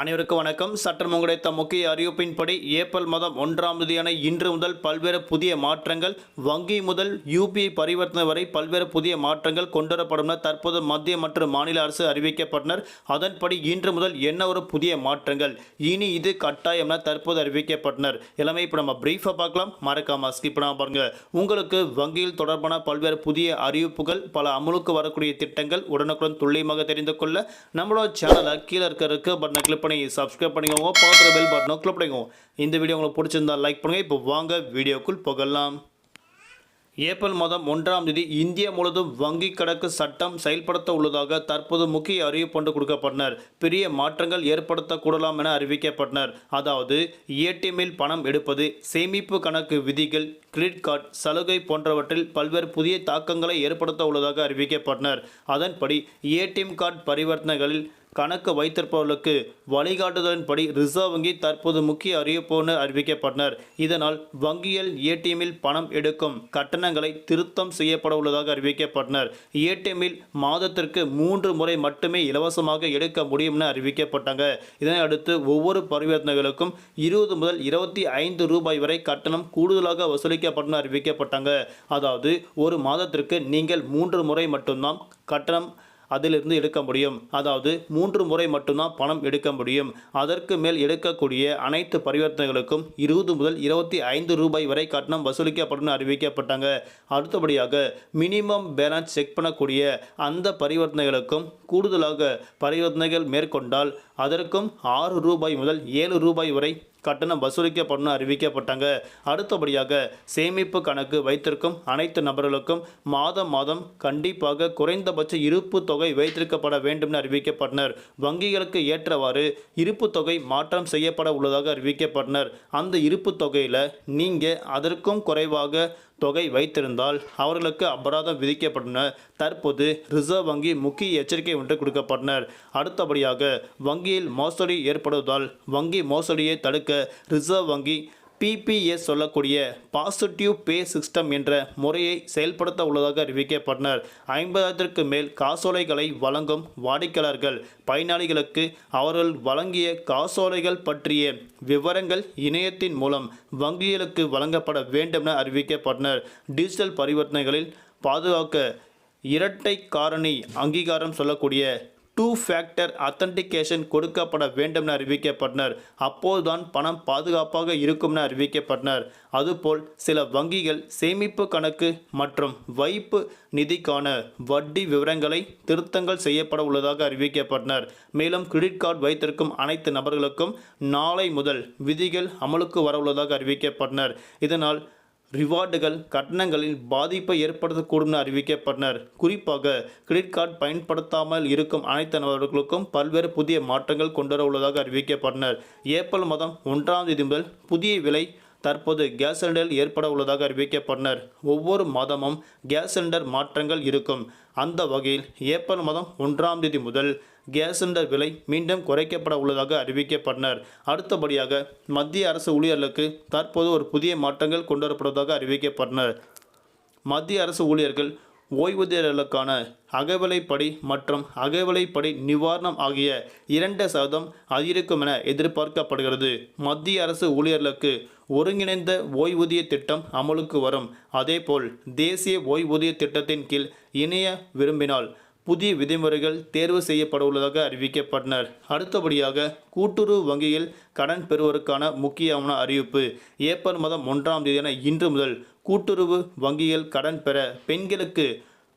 அனைவருக்கும் வணக்கம். சட்டம் கிடைத்த முக்கிய அறிவிப்பின்படி ஏப்ரல் மாதம் ஒன்றாம் தேதியான இன்று முதல் பல்வேறு புதிய மாற்றங்கள் வங்கி முதல் யூபிஐ பரிவர்த்தனை வரை பல்வேறு புதிய மாற்றங்கள் கொண்டுவரப்படும் என தற்போது மத்திய மற்றும் மாநில அரசு அறிவிக்கப்பட்டனர். அதன்படி இன்று முதல் என்ன ஒரு புதிய மாற்றங்கள்? இனி இது கட்டாயம் என தற்போது அறிவிக்கப்பட்டனர். எல்லாமே இப்போ நம்ம பிரீஃபாக பார்க்கலாம். மறக்காம ஸ்கிப் பண்ணாம பாருங்க. உங்களுக்கு வங்கியில் தொடர்பான பல்வேறு புதிய அறிவிப்புகள் பல அமலுக்கு வரக்கூடிய திட்டங்கள் உடனுக்குடன் துல்லியமாக தெரிந்து கொள்ள நம்மளோட சேனலை கீழே இருக்க இருக்க பட்டனை கிளிக் பண்ணி சப்ஸ்கிரைப் பண்ணிக்கோங்க பார்க்குற பெல் பட்டனும் கிளிக் பண்ணிக்கோங்க. இந்த வீடியோ உங்களுக்கு பிடிச்சிருந்தா லைக் பண்ணுங்கள் இப்போ வாங்க வீடியோக்குள் போகலாம். ஏப்ரல் மாதம் ஒன்றாம் தேதி இந்தியா முழுவதும் வங்கி கணக்கு சட்டம் செயல்படுத்த உள்ளதாக தற்போது முக்கிய அறிவிப்பு கொடுக்கப்பட்டனர். பெரிய மாற்றங்கள் ஏற்படுத்தக்கூடலாம் என அறிவிக்கப்பட்டனர். அதாவது ஏடிஎம்மில் பணம் எடுப்பது சேமிப்பு கணக்கு விதிகள் கிரெடிட் கார்டு சலுகை போன்றவற்றில் பல்வேறு புதிய தாக்கங்களை ஏற்படுத்த உள்ளதாக அறிவிக்கப்பட்டனர். அதன்படி ஏடிஎம் கார்டு பரிவர்த்தனைகளில் கணக்கு வைத்திருப்பவர்களுக்கு வழிகாட்டுதலின்படி ரிசர்வ் வங்கி தற்போது முக்கிய அறிவிப்புன்னு அறிவிக்கப்பட்டனர். இதனால் வங்கியில் ஏடிஎம்மில் பணம் எடுக்கும் கட்டணங்களை திருத்தம் செய்யப்பட உள்ளதாக அறிவிக்கப்பட்டனர். ஏடிஎம்மில் மாதத்திற்கு மூன்று முறை மட்டுமே இலவசமாக எடுக்க முடியும்னு அறிவிக்கப்பட்டாங்க. இதனை அடுத்து ஒவ்வொரு பரிவர்த்தனைகளுக்கும் இருபது முதல் இருபத்தி ஐந்து ரூபாய் வரை கட்டணம் கூடுதலாக வசூலிக்கப்படும் அறிவிக்கப்பட்டாங்க. அதாவது ஒரு மாதத்திற்கு நீங்கள் மூன்று முறை மட்டும்தான் கட்டணம் அதிலிருந்து எடுக்க முடியும். அதாவது மூன்று முறை மட்டும்தான் பணம் எடுக்க முடியும். அதற்கு மேல் எடுக்கக்கூடிய அனைத்து பரிவர்த்தனைகளுக்கும் இருபது முதல் இருபத்தி ஐந்து ரூபாய் வரை கட்டணம் வசூலிக்கப்படும் அறிவிக்கப்பட்டாங்க. அடுத்தபடியாக மினிமம் பேலன்ஸ் செக் பண்ணக்கூடிய அந்த பரிவர்த்தனைகளுக்கும் கூடுதலாக பரிவர்த்தனைகள் மேற்கொண்டால் அதற்கும் ஆறு ரூபாய் முதல் ஏழு ரூபாய் வரை கட்டணம் வசூலிக்கப்படும் அறிவிக்கப்பட்டாங்க. அடுத்தபடியாக சேமிப்பு கணக்கு வைத்திருக்கும் அனைத்து நபர்களுக்கும் மாதம் மாதம் கண்டிப்பாக குறைந்தபட்ச இருப்பு தொகை தொகை வைத்திருக்கப்பட வேண்டும் என அறிவிக்கப்பட்டனர். வங்கிகளுக்கு ஏற்றவாறு இருப்பு தொகை மாற்றம் செய்யப்பட உள்ளதாக அறிவிக்கப்பட்டனர். அந்த இருப்பு தொகையில் நீங்கள் அதற்கும் குறைவாக தொகை வைத்திருந்தால் அவர்களுக்கு அபராதம் விதிக்கப்பட்டன. தற்போது ரிசர்வ் வங்கி முக்கிய எச்சரிக்கை ஒன்று கொடுக்கப்பட்டனர். அடுத்தபடியாக வங்கியில் மோசடி ஏற்படுவதால் வங்கி மோசடியை தடுக்க ரிசர்வ் வங்கி பிபிஎஸ் சொல்லக்கூடிய பாசிட்டிவ் பே சிஸ்டம் என்ற முறையை செயல்படுத்த உள்ளதாக அறிவிக்கப்பட்டனர். ஐம்பதாயிரத்திற்கு மேல் காசோலைகளை வழங்கும் வாடிக்கையாளர்கள் பயனாளிகளுக்கு அவர்கள் வழங்கிய காசோலைகள் பற்றிய விவரங்கள் இணையத்தின் மூலம் வங்கிகளுக்கு வழங்கப்பட வேண்டும் என அறிவிக்கப்பட்டனர். டிஜிட்டல் பரிவர்த்தனைகளில் பாதுகாக்க இரட்டை காரணி அங்கீகாரம் சொல்லக்கூடிய டூ ஃபேக்டர் அத்தன்டிகேஷன் கொடுக்கப்பட வேண்டும் என அறிவிக்கப்பட்டனர். அப்போதுதான் பணம் பாதுகாப்பாக இருக்கும் என அறிவிக்கப்பட்டனர். அதுபோல் சில வங்கிகள் சேமிப்பு கணக்கு மற்றும் வைப்பு நிதிக்கான வட்டி விவரங்களை திருத்தங்கள் செய்யப்பட உள்ளதாக அறிவிக்கப்பட்டனர். மேலும் கிரெடிட் கார்டு வைத்திருக்கும் அனைத்து நபர்களுக்கும் நாளை முதல் விதிகள் அமலுக்கு வர உள்ளதாக அறிவிக்கப்பட்டனர். இதனால் ரிவார்டுகள் கட்டணங்களில் பாதிப்பை ஏற்படுத்தக்கூடும் என அறிவிக்கப்பட்டனர். குறிப்பாக கிரெடிட் கார்டு பயன்படுத்தாமல் இருக்கும் அனைத்து நபர்களுக்கும் பல்வேறு புதிய மாற்றங்கள் கொண்டுவர உள்ளதாக அறிவிக்கப்பட்டனர். ஏப்ரல் மாதம் ஒன்றாம் தேதி முதல் புதிய விலை தற்போது கேஸ் சிலிண்டரில் ஏற்பட உள்ளதாக அறிவிக்கப்பட்டனர். ஒவ்வொரு மாதமும் கேஸ் சிலிண்டர் மாற்றங்கள் இருக்கும். அந்த வகையில் ஏப்ரல் மாதம் ஒன்றாம் தேதி முதல் கேஸ் சிலிண்டர் விலை மீண்டும் குறைக்கப்பட உள்ளதாக அறிவிக்கப்பட்டனர். அடுத்தபடியாக மத்திய அரசு ஊழியர்களுக்கு தற்போது ஒரு புதிய மாற்றங்கள் கொண்டு வரப்படுவதாக அறிவிக்கப்பட்டனர். மத்திய அரசு ஊழியர்கள் ஓய்வூதியர்களுக்கான அகவிலைப்படி மற்றும் அகவிலைப்படி நிவாரணம் ஆகிய இரண்டு சதம் அதிகரிக்கும் என எதிர்பார்க்கப்படுகிறது. மத்திய அரசு ஊழியர்களுக்கு ஒருங்கிணைந்த ஓய்வூதிய திட்டம் அமலுக்கு வரும். அதேபோல் தேசிய ஓய்வூதிய திட்டத்தின் கீழ் இணைய விரும்பினால் புதிய விதிமுறைகள் தேர்வு செய்யப்பட உள்ளதாக அறிவிக்கப்பட்டனர். அடுத்தபடியாக கூட்டுறவு வங்கியில் கடன் பெறுவோருக்கான முக்கியமான அறிவிப்பு ஏப்ரல் மாதம் ஒன்றாம் தேதியான இன்று முதல் கூட்டுறவு வங்கியில் கடன் பெற பெண்களுக்கு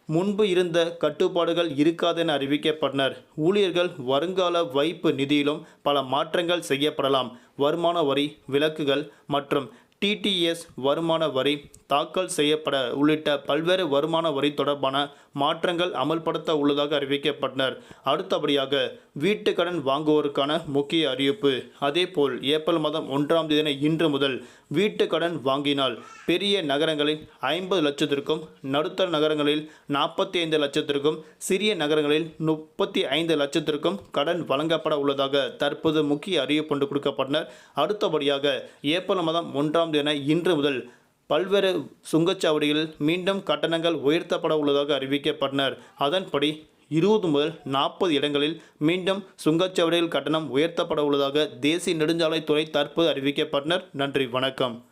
முன்பு இருந்த கட்டுப்பாடுகள் இருக்காதென அறிவிக்கப்பட்டனர். ஊழியர்கள் வருங்கால வைப்பு நிதியிலும் பல மாற்றங்கள் செய்யப்படலாம். வருமான வரி விலக்குகள் மற்றும் டிடிஎஸ் வருமான வரி தாக்கல் செய்யப்பட உள்ளிட்ட பல்வேறு வருமான வரி தொடர்பான மாற்றங்கள் அமல்படுத்த உள்ளதாக அறிவிக்கப்பட்டனர். அடுத்தபடியாக வீட்டு கடன் வாங்குவோருக்கான முக்கிய அறிவிப்பு. அதேபோல் ஏப்ரல் மாதம் ஒன்றாம் தேதி இன்று முதல் வீட்டு கடன் வாங்கினால் பெரிய நகரங்களில் ஐம்பது லட்சத்திற்கும் நடுத்தர நகரங்களில் நாற்பத்தி ஐந்து லட்சத்திற்கும் சிறிய நகரங்களில் முப்பத்தி ஐந்து லட்சத்திற்கும் கடன் வழங்கப்பட உள்ளதாக தற்போது முக்கிய அறிவிப்பு ஒன்று கொடுக்கப்பட்டனர். அடுத்தபடியாக ஏப்ரல் மாதம் ஒன்றாம் என இன்று முதல் பல்வேறு சுங்கச்சாவடிகளில் மீண்டும் கட்டணங்கள் உயர்த்தப்பட உள்ளதாக அறிவிக்கப்பட்டனர். அதன்படி இருபது முதல் நாற்பது இடங்களில் மீண்டும் சுங்கச்சாவடிகள் கட்டணம் உயர்த்தப்பட உள்ளதாக தேசிய நெடுஞ்சாலைத்துறை தற்போது அறிவிக்கப்பட்டனர். நன்றி வணக்கம்.